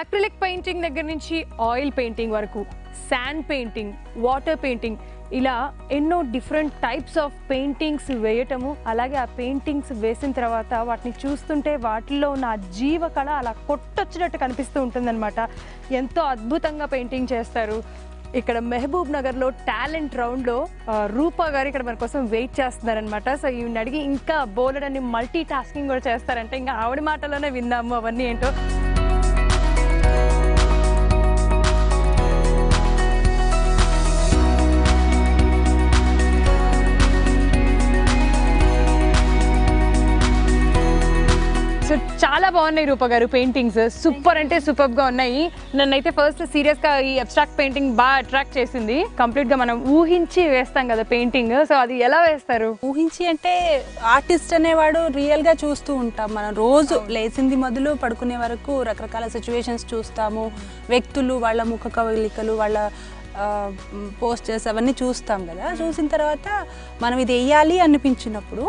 Acrylic painting దగ్గర నుంచి oil painting వరకు శాండ్ పెయింటింగ్ వాటర్ పెయింటింగ్ ఇలా ఎన్నో డిఫరెంట్ టైప్స్ ఆఫ్ పెయింటింగ్స్ వేయటము అలాగే ఆ పెయింటింగ్స్ వేసిన తర్వాత వాటిని చూస్తుంటే వాటిల్లో ఉన్న జీవకళ జీవ కళ అలా కొట్టొచ్చినట్టు కనిపిస్తూ ఉంటుందన్నమాట. ఎంతో అద్భుతంగా పెయింటింగ్ చేస్తారు. ఇక్కడ మెహబూబ్ నగర్లో టాలెంట్ రౌండ్లో రూపా గారు ఇక్కడ మన కోసం వెయిట్ చేస్తున్నారనమాట సో ఈవిని అడిగి ఇంకా బోలెడ్ అని మల్టీ టాస్కింగ్ కూడా చేస్తారంటే ఇంకా ఆవిడ మాటలోనే విందాము అవన్నీ ఏంటో. చాలా బాగున్నాయి రూప గారు పెయింటింగ్స్. సూపర్ అంటే సూపర్గా ఉన్నాయి. నన్నైతే ఫస్ట్ సీరియస్గా ఈ అబ్స్ట్రాక్ట్ పెయింటింగ్ బాగా అట్రాక్ట్ చేసింది. కంప్లీట్గా మనం ఊహించి వేస్తాం కదా పెయింటింగ్ సో అది ఎలా వేస్తారు? ఊహించి అంటే ఆర్టిస్ట్ అనేవాడు రియల్గా చూస్తూ ఉంటాం. మనం రోజు లేచింది మొదలు పడుకునే వరకు రకరకాల సిచ్యువేషన్స్ చూస్తాము. వ్యక్తులు వాళ్ళ ముఖ కవలికలు వాళ్ళ పోస్టర్స్ అవన్నీ చూస్తాం కదా. చూసిన తర్వాత మనం ఇది వేయాలి అనిపించినప్పుడు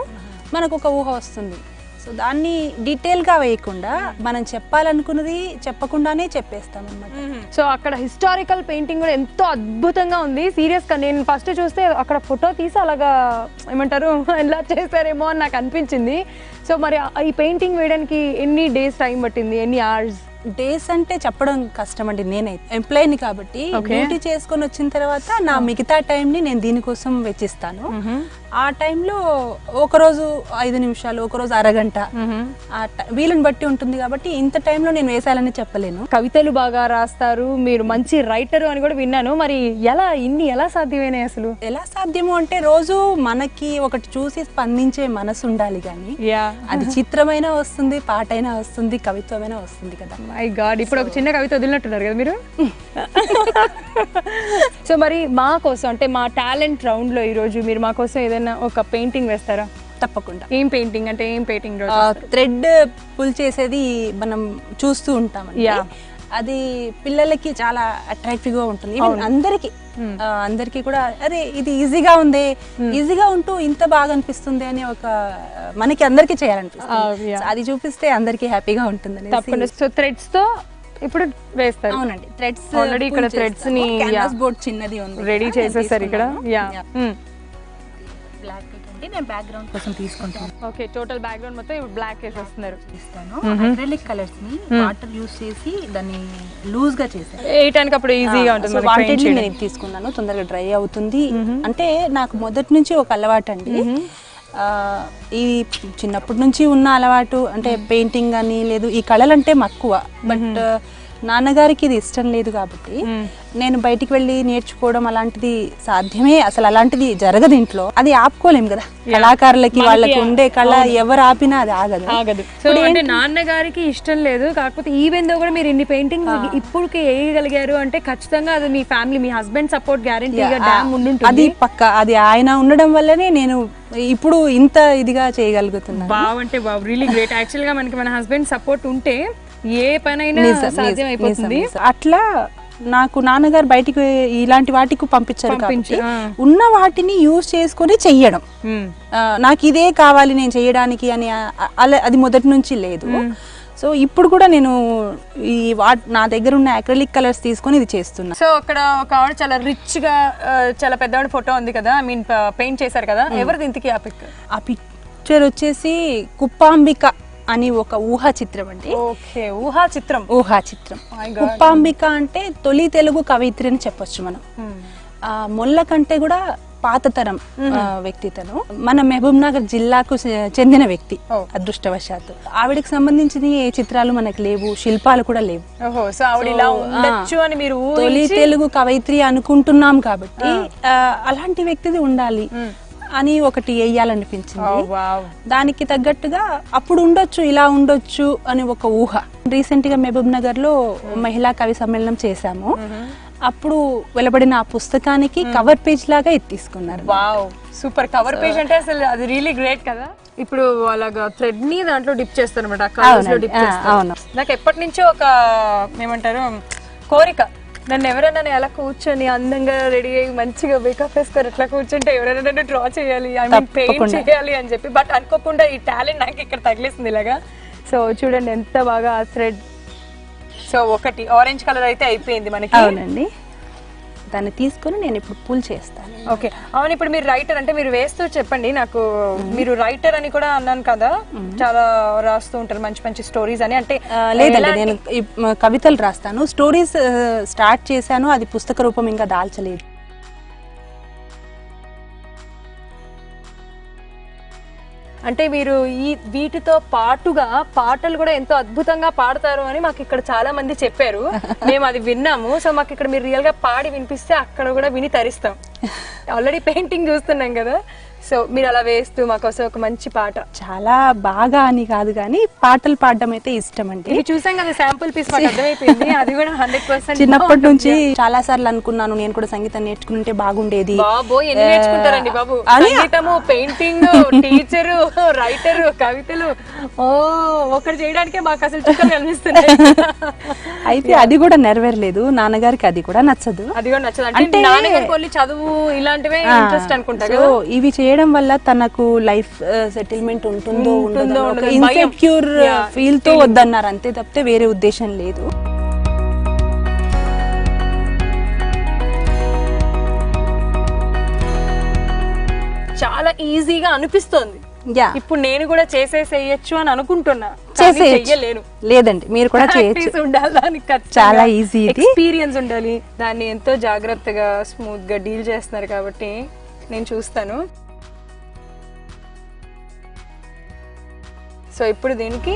మనకు ఒక ఊహ వస్తుంది. సో దాన్ని డీటెయిల్గా వేయకుండా మనం చెప్పాలనుకున్నది చెప్పకుండానే చెప్పేస్తాం అనమాట సో అక్కడ హిస్టారికల్ పెయింటింగ్ కూడా ఎంతో అద్భుతంగా ఉంది. సీరియస్గా నేను ఫస్ట్ చూస్తే అక్కడ ఫోటో తీసి అలాగా ఏమంటారు ఎలా చేశారేమో అని నాకు అనిపించింది. సో మరి ఈ పెయింటింగ్ వేయడానికి ఎన్ని డేస్ టైం పట్టింది? ఎన్ని అవర్స్? డేస్ అంటే చెప్పడం కష్టం అండి నేనైతే ఎంప్లాయీని కాబట్టి. డ్యూటీ చేసుకొని వచ్చిన తర్వాత నా మిగతా టైంని నేను దీనికోసం వెచ్చిస్తాను. ఆ టైంలో ఒకరోజు ఐదు నిమిషాలు ఒకరోజు అరగంట. వీలుని బట్టి ఉంటుంది కాబట్టి ఇంత టైంలో నేను వేసాలని చెప్పలేను. కవితలు బాగా రాస్తారు మీరు మంచి రైటర్ అని కూడా విన్నాను. మరి ఎలా ఇన్ని ఎలా సాధ్యమైనాయి అసలు? ఎలా సాధ్యము అంటే రోజు మనకి ఒకటి చూసి స్పందించే మనసు ఉండాలి కానీ యా. అది చిత్రమైనా వస్తుంది పాటైనా వస్తుంది కవిత్వమైనా వస్తుంది కదా. మై గాడ్ ఇప్పుడు ఒక చిన్న కవిత వదిలినట్టున్నారు కదా మీరు? సో మరి మా కోసం అంటే మా టాలెంట్ రౌండ్లో ఈ రోజు మీరు మా కోసం ఏదైనా ఒక పెయింటింగ్ వేస్తారా? తప్పకుండా. ఏం పెయింటింగ్ అంటే ఏం పెయింటింగ్ థ్రెడ్ పుల్ చేసేది మనం చూస్తూ Yeah. అది పిల్లలకి చాలా అట్రాక్టివ్గా ఉంటుంది అందరికి. అందరికి కూడా అరే ఇది ఈజీగా ఉంది. ఈజీగా ఉంటూ ఇంత బాగా అనిపిస్తుంది అని ఒక మనకి అందరికి చేయాలనిపిస్తుంది. అది చూపిస్తే అందరికి హ్యాపీగా ఉంటుంది తప్పకుండా. సో థ్రెడ్స్తో ఇప్పుడు వేస్తారు. అవునండి. థ్రెడ్స్ Already ఇక్కడ threads ని. బోర్డ్ చిన్నది ఉంది రెడీ చేసేసారు ఇక్కడ. యా. బ్లాక్ అండి నేను బ్యాక్గ్రౌండ్ కోసం తీసుకుంటాను. ఓకే టోటల్ బ్యాక్గ్రౌండ్ మొత్తం ఇప్పుడు బ్లాక్ వేసేస్తున్నారు. ఇస్తాను. అక్రిలిక్ కలర్స్ని వాటర్ యూస్ చేసి దాన్ని లూజ్గా చేశాను. వేయటానికి అప్పుడు ఈజీగా ఉంటుంది వాంటెడ్లీ. నేను తీసుకున్నాను తొందరగా డ్రై అవుతుంది. అంటే నాకు మొదటి నుంచి ఒక అలవాటు అండి. ఈ చిన్నప్పటి నుంచి ఉన్న అలవాటు అంటే పెయింటింగ్ అని లేదు ఈ కళలంటే మక్కువ. బట్ నాన్నగారికి ఇది ఇష్టం లేదు కాబట్టి నేను బయటికి వెళ్ళి నేర్చుకోవడం అలాంటిది సాధ్యమే. అసలు అలాంటిది జరగదు ఇంట్లో. అది ఆపుకోలేం కదా. కళాకారులకి వాళ్ళకి ఉండే కళ ఎవరు ఆపినా అది ఆగదు. ఆగదు. సో అంటే నాన్నగారికి ఇష్టం లేదు కాకపోతే ఈవెన్ దో కూడా మీరు ఇన్ని పెయింటింగ్స్ ఇప్పుడుకి వేయగలిగారు అంటే ఖచ్చితంగా అది మీ ఫ్యామిలీ మీ హస్బెండ్ సపోర్ట్ గ్యారంటీగా డ్యామ్ ఉండుంటుంది. అది పక్క అది ఆయన ఉండడం వల్లనే నేను ఇప్పుడు ఇంత ఇదిగా చేయగలుగుతున్నాను. బావ్ అంటే బావ్ రియలీ గ్రేట్ యాక్చువల్గా మనకి మన హస్బెండ్ సపోర్ట్ ఉంటే ఏ పనైనా సాధ్యం అయిపోతుంది. అట్లా నాకు నాన్నగారు బయటికి ఇలాంటి వాటికి పంపించారు కాబట్టి. ఉన్న వాటిని యూజ్ చేసుకొని చెయ్యడం. నాకు ఇదే కావాలి నేను చేయడానికి అని అలా అది మొదటి నుంచి లేదు. సో ఇప్పుడు కూడా నేను ఈ వా నా దగ్గర ఉన్న అక్రిలిక్ కలర్స్ తీసుకొని ఇది చేస్తున్నా. సో అక్కడ ఒక ఆవిడ చాలా రిచ్గా చాలా పెద్దవాడి ఫోటో ఉంది కదా ఐ మీన్ పెయింట్ చేశారు కదా ఎవరిది ఇంతకి ఆ పిక్? ఆ పిక్చర్ వచ్చేసి కుప్పాంబిక. అని ఒక ఊహా చిత్రం అండి. ఓకే ఊహా చిత్రం ఊహా చిత్రం My God. కుప్పాంబిక అంటే తొలి తెలుగు కవయిత్రి అని చెప్పొచ్చు మనం. ఆ మొల్ల కంటే కూడా పాత తరం ఆ, వ్యక్తి తను. మన మహబూబ్ నగర్ జిల్లాకు చెందిన వ్యక్తి Oh. అదృష్టవశాత్తు. ఆవిడకి సంబంధించిన ఏ చిత్రాలు మనకు లేవు శిల్పాలు కూడా లేవు. తొలి తెలుగు కవయిత్రి అనుకుంటున్నాం కాబట్టి ఆ, అలాంటి వ్యక్తిది ఉండాలి. అని ఒకటి వేయాలనిపించింది. దానికి తగ్గట్టుగా అప్పుడు ఉండొచ్చు ఇలా ఉండొచ్చు అని ఒక ఊహ. రీసెంట్గా మహబూబ్ నగర్లో మహిళా కవి సమ్మేళనం చేశాము. అప్పుడు వెలువడిన ఆ పుస్తకానికి కవర్ పేజ్ లాగా ఇది తీసుకున్నారు వావ్ సూపర్. కవర్ పేజ్ అంటే అసలు అది రియలీ గ్రేట్ కదా? ఇప్పుడు అలాగా థ్రెడ్ని దాంట్లో డిప్ చేస్తారు. అనమాట. నాకు ఎప్పటి నుంచో ఒక ఏమంటారు కోరిక. నన్ను ఎవరైనా నేను ఎలా కూర్చొని అందంగా రెడీ అయ్యి మంచిగా మేకప్ వేసుకొని ఎట్లా కూర్చుంటే ఎవరైనా నన్ను డ్రా చేయాలి ఐ మీన్ పెయింట్. చేయాలి అని చెప్పి. బట్ అనుకోకుండా ఈ టాలెంట్ నాకు ఇక్కడ తగిలేసింది ఇలాగా. సో చూడండి ఎంత బాగా థ్రెడ్ సో ఒకటి. ఆరెంజ్ కలర్ అయితే అయిపోయింది మనకి. అవునండి. దాన్ని తీసుకొని నేను ఇప్పుడు పూల్ చేస్తాను. ఓకే. అవును ఇప్పుడు మీరు రైటర్ అంటే మీరు వేస్తూ చెప్పండి. నాకు మీరు రైటర్ అని కూడా అన్నాను కదా. చాలా రాస్తూ ఉంటారు మంచి మంచి స్టోరీస్ అని. అంటే లేదండి నేను కవితలు రాస్తాను. స్టోరీస్ స్టార్ట్ చేశాను. అది పుస్తక రూపం ఇంకా దాల్చలేదు. అంటే మీరు ఈ వీటితో పాటుగా పాటలు కూడా ఎంతో అద్భుతంగా పాడతారు అని మాకు ఇక్కడ చాలా మంది చెప్పారు. మేము అది విన్నాము. సో మాకు ఇక్కడ మీరు రియల్గా పాడి వినిపిస్తే అక్కడ కూడా విని తరిస్తాం. ఆల్రెడీ పెయింటింగ్ చూస్తున్నాం కదా. సో మీరు అలా వేస్తూ మాకోసం ఒక మంచి పాట. చాలా బాగా అని కాదు కానీ పాటలు పాడడం అయితే ఇష్టం అండి. ఇది చూసాం కదా శాంపుల్ పీస్ మాకు అర్థమైపోయింది. అది కూడా హండ్రెడ్ పర్సెంట్ చిన్నప్పటి నుంచి చాలా సార్లు అనుకున్నాను నేను కూడా సంగీతం నేర్చుకుంటే బాగుండేది. బాబో ఎన్ని నేర్చుకుంటారండి బాబు? సంగీతము పెయింటింగ్ టీచరు రైటరు కవితలు. ఓ ఒకటి చేయడానికే మాకు అసలు చుక్కలు కనిపిస్తున్నాయి. అయితే అది కూడా నెరవేరలేదు. నాన్నగారికి అది కూడా నచ్చదు. అది కూడా నచ్చదు. అంటే నాన్నగారికి చదువు ఇలాంటివే ఇంట్రెస్ట్ అనుకుంటా సో కదా. ఇవి చేయడం వల్ల తనకు లైఫ్ సెటిల్మెంట్ ఉంటుందో ఉంటుందో. ఇన్సెక్యూర్ ఫీల్తో వద్దన్నారు. అంతే తప్పితే వేరే ఉద్దేశం లేదు. చాలా ఈజీగా అనిపిస్తోంది. ఇప్పుడు నేను కూడా చేసేసేయచ్చు అని అనుకుంటున్నా చెయ్యలేను. లేదండి మీరు కూడా చేయొచ్చు. ఉండాలి దానికి చాలా ఇది. ఎక్స్పీరియన్స్ ఉండాలి. దాన్ని ఎంతో జాగ్రత్తగా స్మూత్గా డీల్ చేస్తున్నారు కాబట్టి నేను చూస్తాను. సో ఇప్పుడు దీనికి